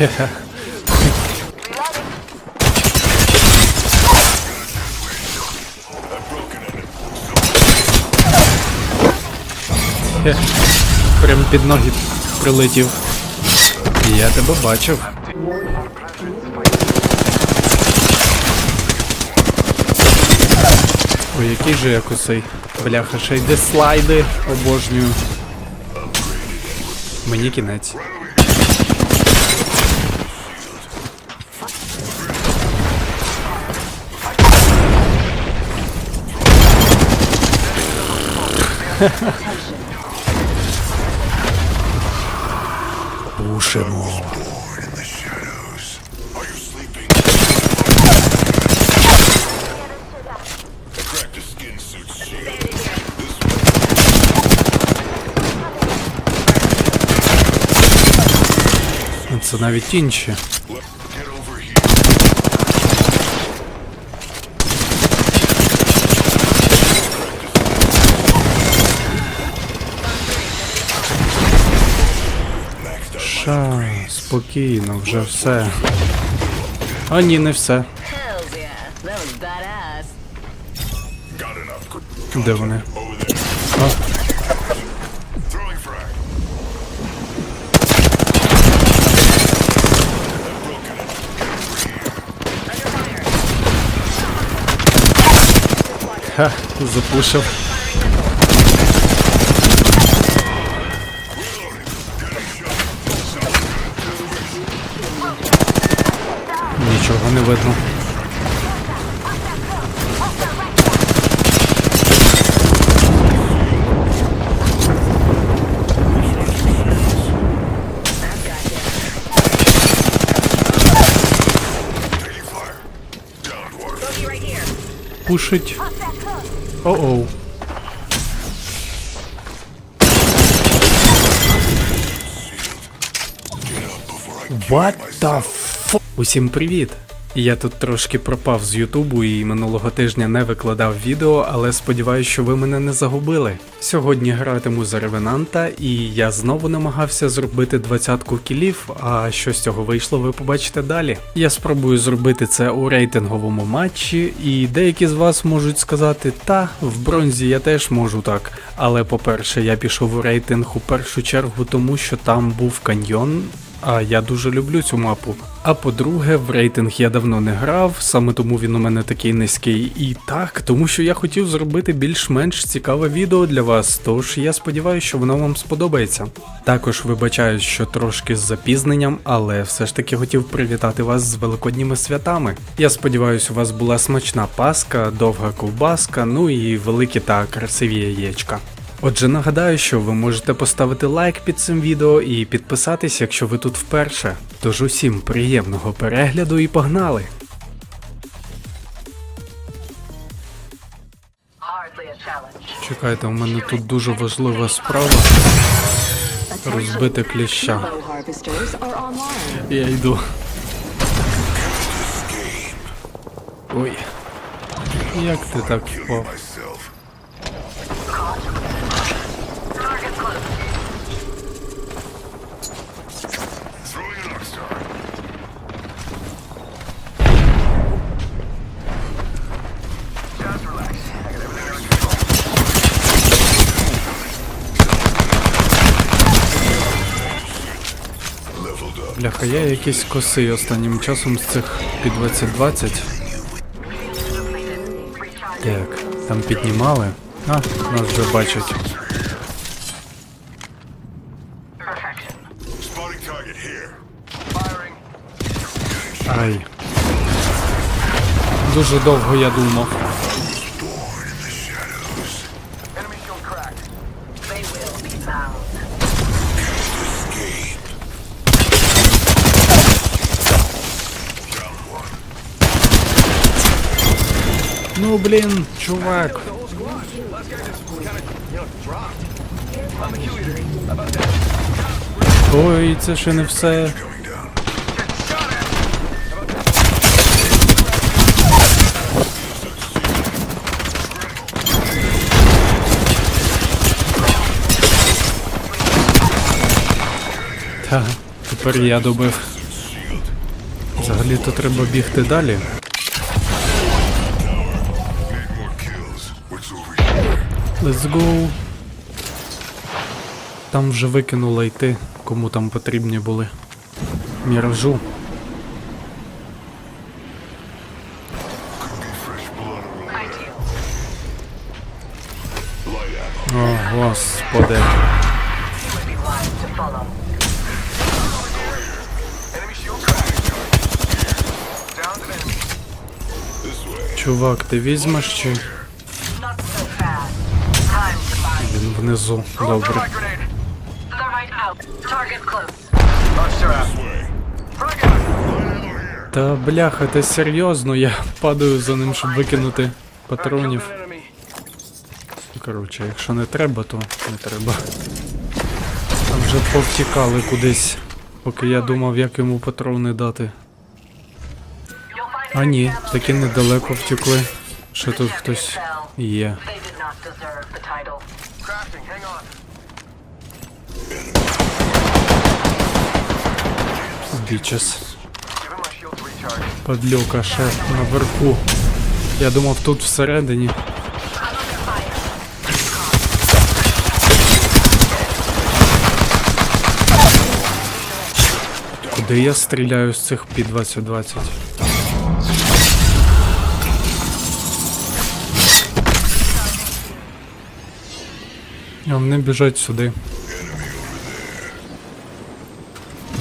Прям під ноги прилетів. Я тебе бачив. Ой, який же я косий. Бляха, ще йде слайди, обожнюю. Мені кінець. shield. Це навіть інші. Спокійно, вже все. А ні, не все. Де вони? А, ха, запушив. Видно. Taking fire. Down dwarf. Пушить. Оу. What the fuck? Усім привіт! Я тут трошки пропав з Ютубу і минулого тижня не викладав відео, але сподіваюся, що ви мене не загубили. Сьогодні гратиму за ревенанта, і я знову намагався зробити двадцятку кілів, а що з цього вийшло, ви побачите далі. Я спробую зробити це у рейтинговому матчі, і деякі з вас можуть сказати, та в бронзі я теж можу так. Але по-перше, я пішов у рейтинг у першу чергу, тому що там був каньйон. А я дуже люблю цю мапу. А по-друге, в рейтинг я давно не грав, саме тому він у мене такий низький. І так, тому що я хотів зробити більш-менш цікаве відео для вас, тож я сподіваюся, що воно вам сподобається. Також вибачаюсь, що трошки з запізненням, але все ж таки хотів привітати вас з великодніми святами. Я сподіваюся, у вас була смачна паска, довга ковбаска, ну і великі та красиві яєчка. Отже, нагадаю, що ви можете поставити лайк під цим відео і підписатись, якщо ви тут вперше. Тож усім приємного перегляду і погнали! Чекайте, у мене тут дуже важлива справа. Розбити кліща. Я йду. Ой. Як ти так впав? Бляха, я якийсь косий останнім часом з цих під 2020. Так, там піднімали. А, нас вже бачать. Ай. Дуже довго я думав. Блін, чувак. Ой, це ще не все. Та, тепер я добив. Взагалі-то треба бігти далі. Let's go. Там вже викинула йти, кому там потрібні були. Міражу. О, господи. Чувак, ти візьмеш чи ammo here. Та бляха, ти серйозно, я падаю за ним, щоб викинути патронів. Коротше, якщо не треба, то не треба. Там вже повтікали кудись, поки я думав, як йому патрони дати. А ні, таки недалеко втекли. Що тут хтось є. Recharge. Подлюка ще наверху. Я думав тут всередині. Куди я стріляю з цих пі 2020 А вони біжать сюди.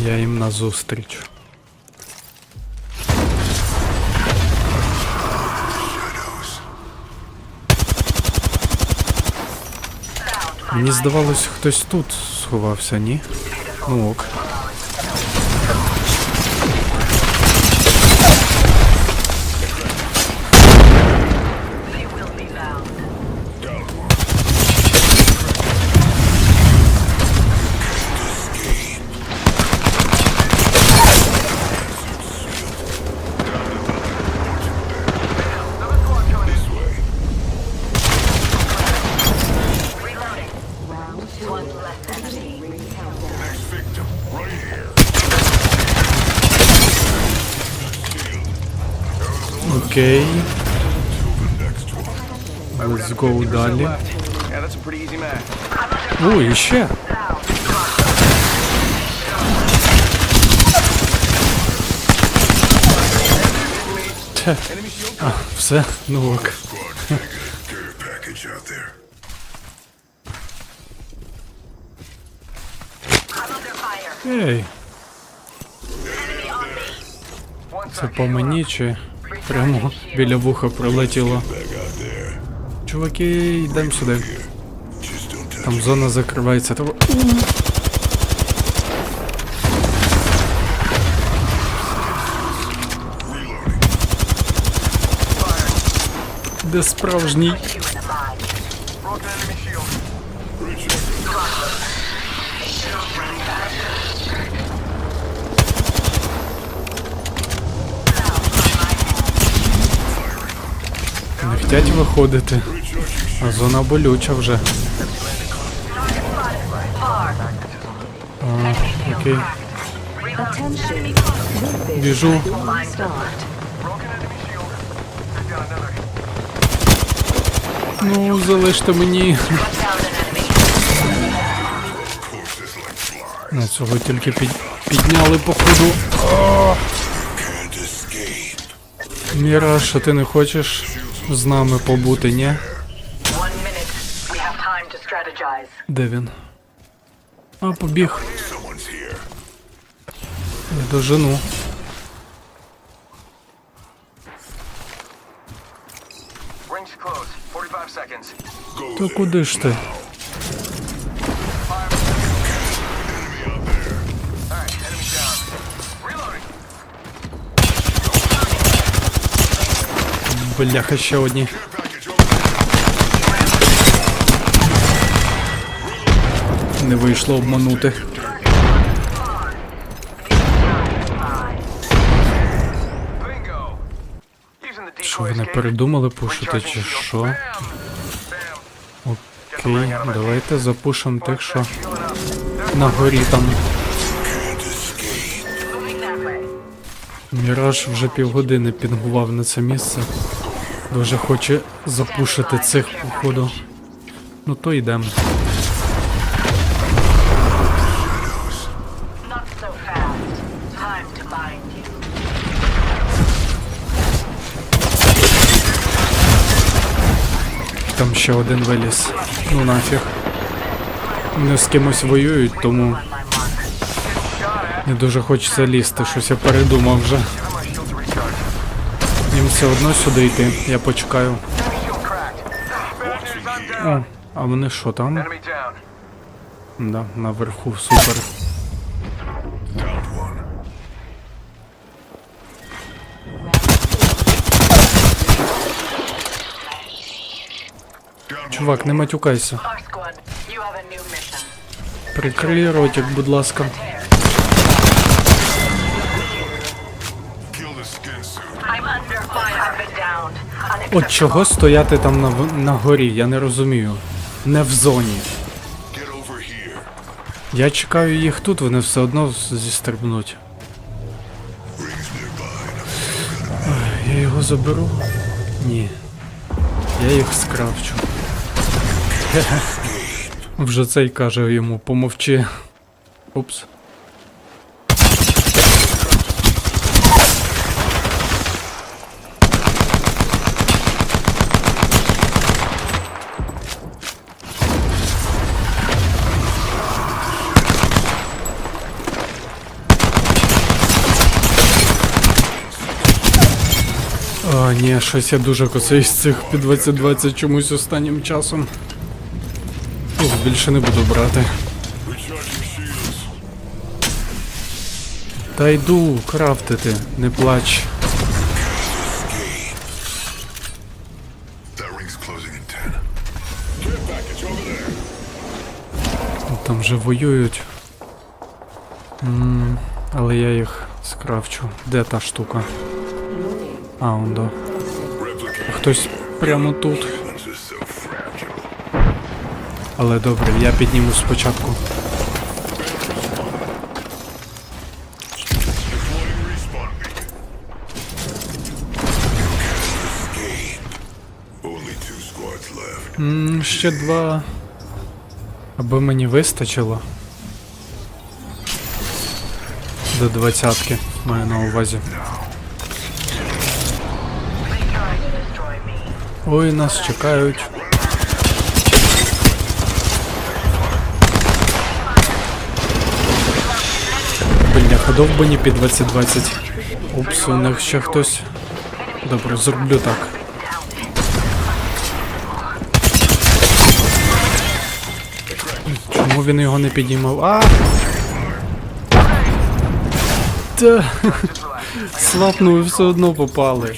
Я їм назустріч. Мені здавалось, хтось тут сховався, ні? Ну ок. далі. Yeah, that's a pretty easy match. О, іще. Те. А, все, ну ок. Squad, take a care package out there. I'm under fire. Ей, Enemy on me. це по мені чи прямо біля вуха прилетіло. Чуваки, йдемо сюди. Там зона закривається. Того... Де справжній? Не хотять виходити. А зона болюча вже. А, окей. Біжу. Ну, залиште мені. На цього тільки під... підняли походу. Міра, що ти не хочеш з нами побути, ні? Де він? А, побіг. Я дожену. Rings close. 45 seconds. Go Та куди ж ти? Бляха, ще одні. Не вийшло обманути. Що не передумали пушити чи що? Окей, давайте запушимо тих, що на горі там. Міраж вже півгодини пінгував на це місце. Дуже хоче запушити цих походу. Ну то йдемо. Time to bind you. Там ще один виліз. Ну нафіг. Вони з кимось воюють, тому не дуже хочеться лізти, щось я передумав вже. Їм все одно сюди йти, я почекаю. О, а вони що там? Да, наверху, супер. Чувак, не матюкайся. Прикрий ротик, будь ласка. От чого стояти там на, на горі, я не розумію. Не в зоні. Я чекаю їх тут, вони все одно зістрибнуть. Я його заберу? Ні. Я їх скрафчу. Вже цей каже йому, помовчи. Упс. А, ні, щось я дуже косий з цих під 2020 чомусь останнім часом. Їх більше не буду брати. Та йду крафтити, не плач. Там вже воюють. м але я їх скрафчу. Де та штука? А, он до. Хтось прямо тут. Але добре, я підніму спочатку. Ще два. Аби мені вистачило. До двадцятки, маю на увазі. Ой, нас чекають. Бляха, довбані під 2020. Упс, у них ще хтось. Добре, зроблю так. Чому він його не піднімав? А! Та, слапнув і все одно попали.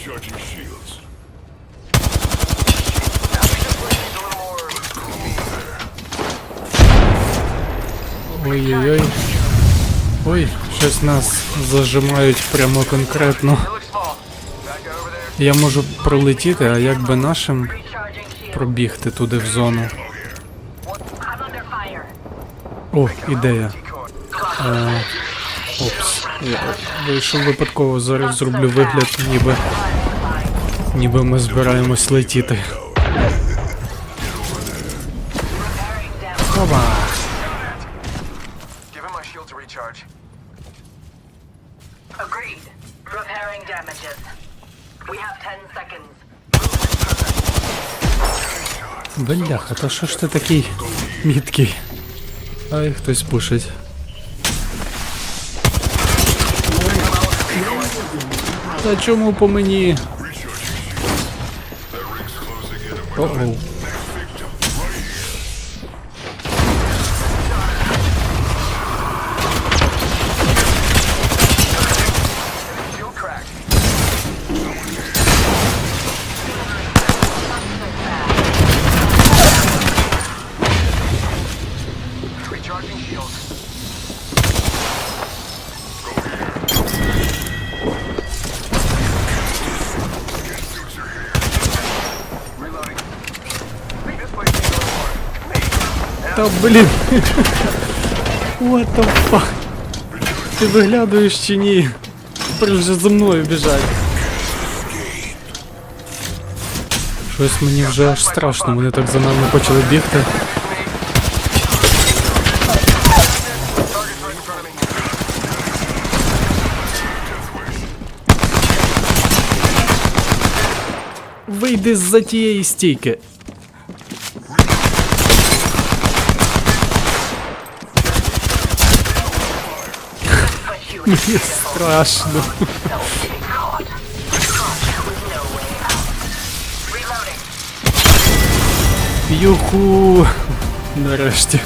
Ой-ой-ой. Ой, щось нас зажимають прямо конкретно. Я можу пролетіти, а як би нашим пробігти туди в зону. О, ідея. Е, опс. Я вийшов випадково, зараз зроблю вигляд, ніби. Ніби ми збираємось летіти. Опа! Бляха, то що ж ти такий міткий? Ай, хтось пушить. Та чому по мені? О-оу. Та блін. What the fuck? Ти виглядаєш чи ні? снайпери вже за мною біжать. Щось мені вже аж страшно, вони так за нами почали бігти. Target's right in front of me. Вийди з-за тієї стійки. Мені страшно. Юху! Нарешті.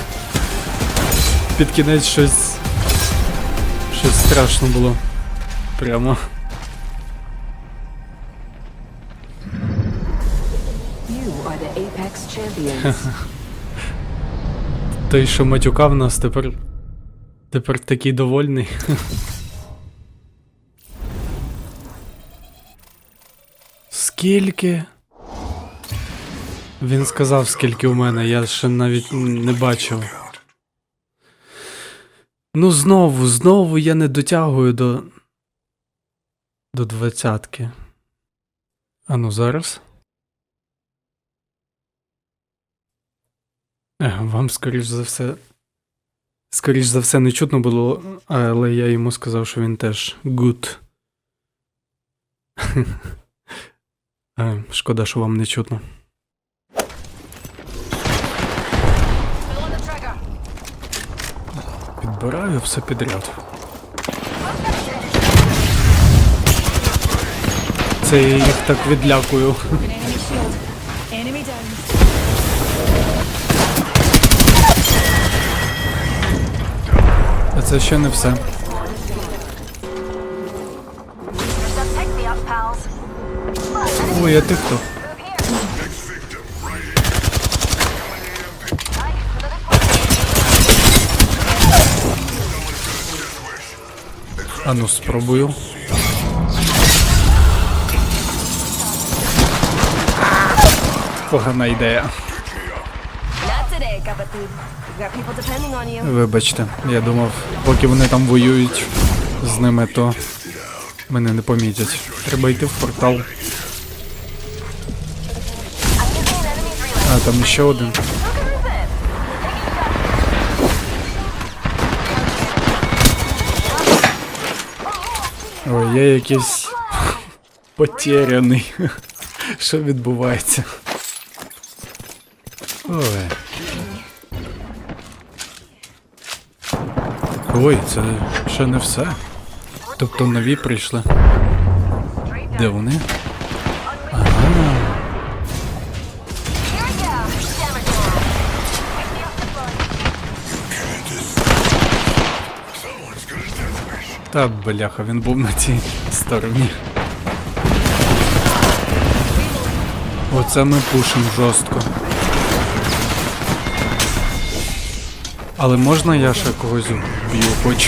Під кінець щось. Щось страшно було. Прямо. Той, що матюкав нас, тепер. Тепер такий довольний. Скільки? Він сказав, скільки у мене, я ще навіть не бачив. Ну, знову, знову я не дотягую до. До двадцятки. А ну зараз. Е, Вам, скоріш за все. Скоріш за все, не чутно було, але я йому сказав, що він теж good. Е, Шкода, що вам не чутно. Підбираю все підряд. Це я їх так відлякую. А це ще не все. Ой, а ти хто? А ну спробую. Погана ідея. Вибачте, я думав, поки вони там воюють з ними, то мене не помітять. Треба йти в портал. А, там ще один. Ой, я якийсь потеряний. Що відбувається? Ой. Ой, це ще не все. Тобто нові прийшли. Де вони? Та бляха, він був на цій стороні. Оце ми пушимо жорстко. Але можна я ще когось вб'ю хоч.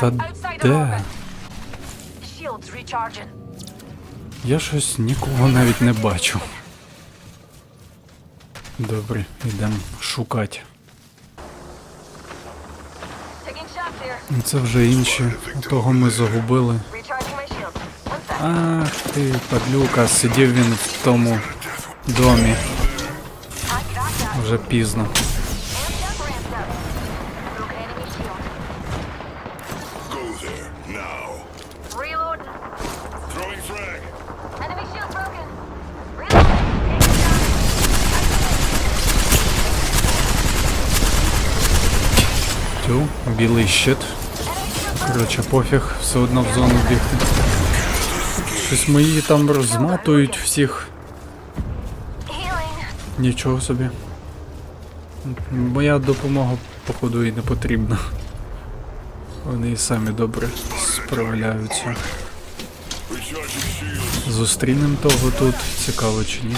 Taking shots Я щось нікого навіть не бачу. Добре, йдемо шукати. Here. Це вже інші, того ми загубили. Ах ти, падлюка, сидів він в тому домі. Вже пізно. Білий щит. Коротше, пофіг, все одно в зону бігти. Щось мої там розматують всіх. Нічого собі. Моя допомога, походу, і не потрібна. Вони і самі добре справляються. Recharging shield. Зустрінем того тут, цікаво чи ні.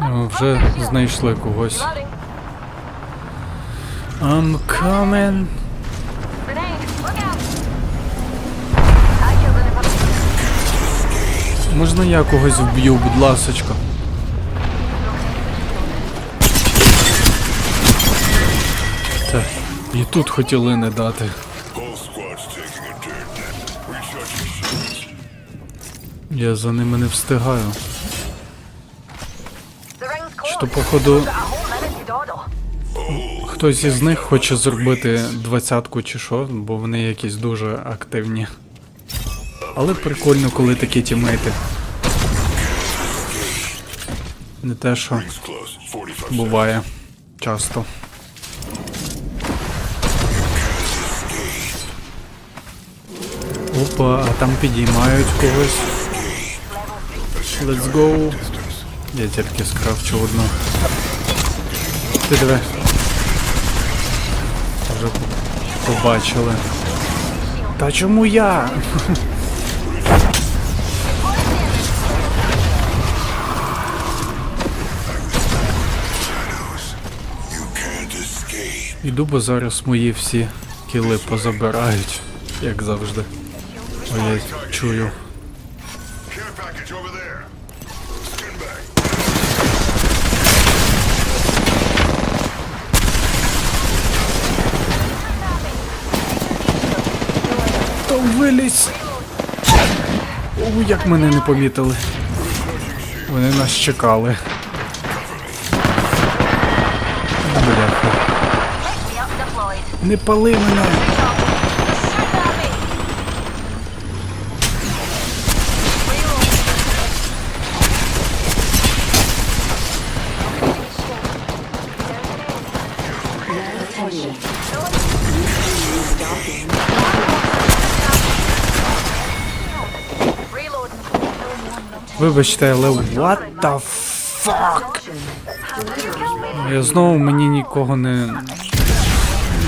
О, вже знайшли когось. I'm coming. Можна я когось вб'ю, будь ласочка. Так, і тут хотіли не дати. Я за ними не встигаю. Чи то походу хтось із них хоче зробити двадцятку чи що, бо вони якісь дуже активні. Але прикольно, коли такі тімейти. Не те, що It's close. 45 буває часто. Опа, а там підіймають когось. Let's go. Я тільки скрафчу одну. Ти диви. Вже побачили. Та чому я? Іду, бо зараз мої всі кіли позабирають, як завжди. Ой, я чую. Вилізь! О, як мене не помітили. Вони нас чекали. Бляха. Не пали мене! Вибачте, але what the fuck? Я знову мені нікого не.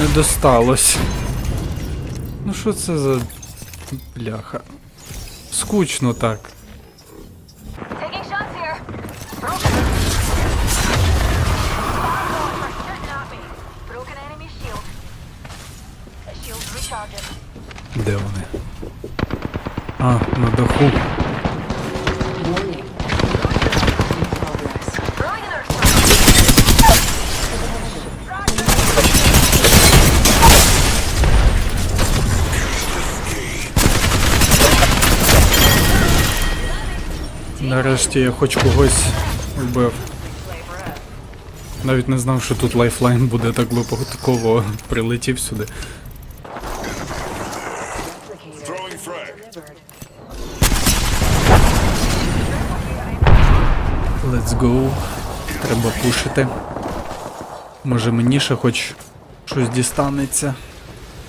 не досталось. Ну що це за. бляха? Скучно так. Де вони? А, на даху. Нарешті я хоч когось вбив. Навіть не знав, що тут лайфлайн буде так випадково прилетів сюди. Let's go. Треба пушити. Може мені ще хоч щось дістанеться.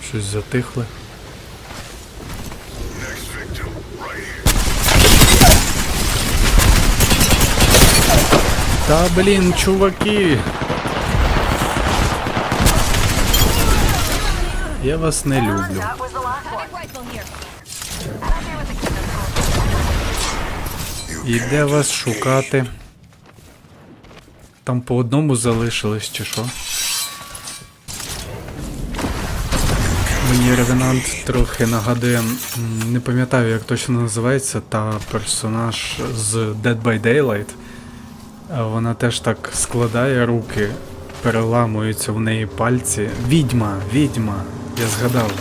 Щось затихле. Та блін, чуваки. Я вас не люблю. І де вас шукати? Там по одному залишились чи що? Мені ревенант трохи нагадує, не пам'ятаю, як точно називається, та персонаж з Dead by Daylight. Вона теж так складає руки, переламуються в неї пальці. Відьма, відьма, я згадав.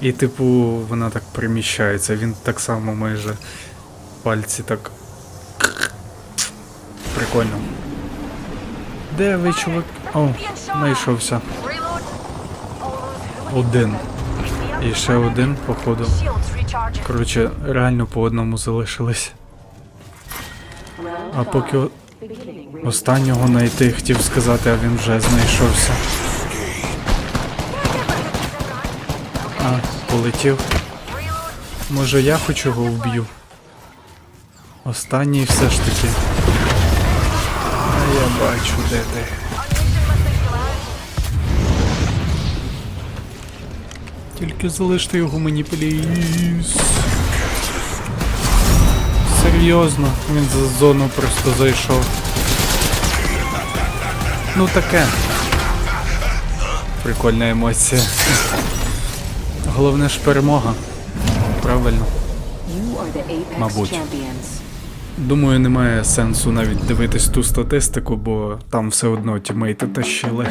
І типу вона так приміщається, він так само майже пальці так. Прикольно. Де ви, чувак? О, знайшовся. Один. І ще один, походу. Коротше, реально по одному залишились. А поки останнього знайти хотів сказати, а він вже знайшовся. А, полетів. Може я хоч його вб'ю? Останній все ж таки. А я бачу, де ти. Тільки залиште його мені, пліз. Серйозно, він за зону просто зайшов. Ну таке. Прикольна емоція. Головне ж перемога. Правильно. Мабуть. Думаю, немає сенсу навіть дивитись ту статистику, бо там все одно тімейти тащили.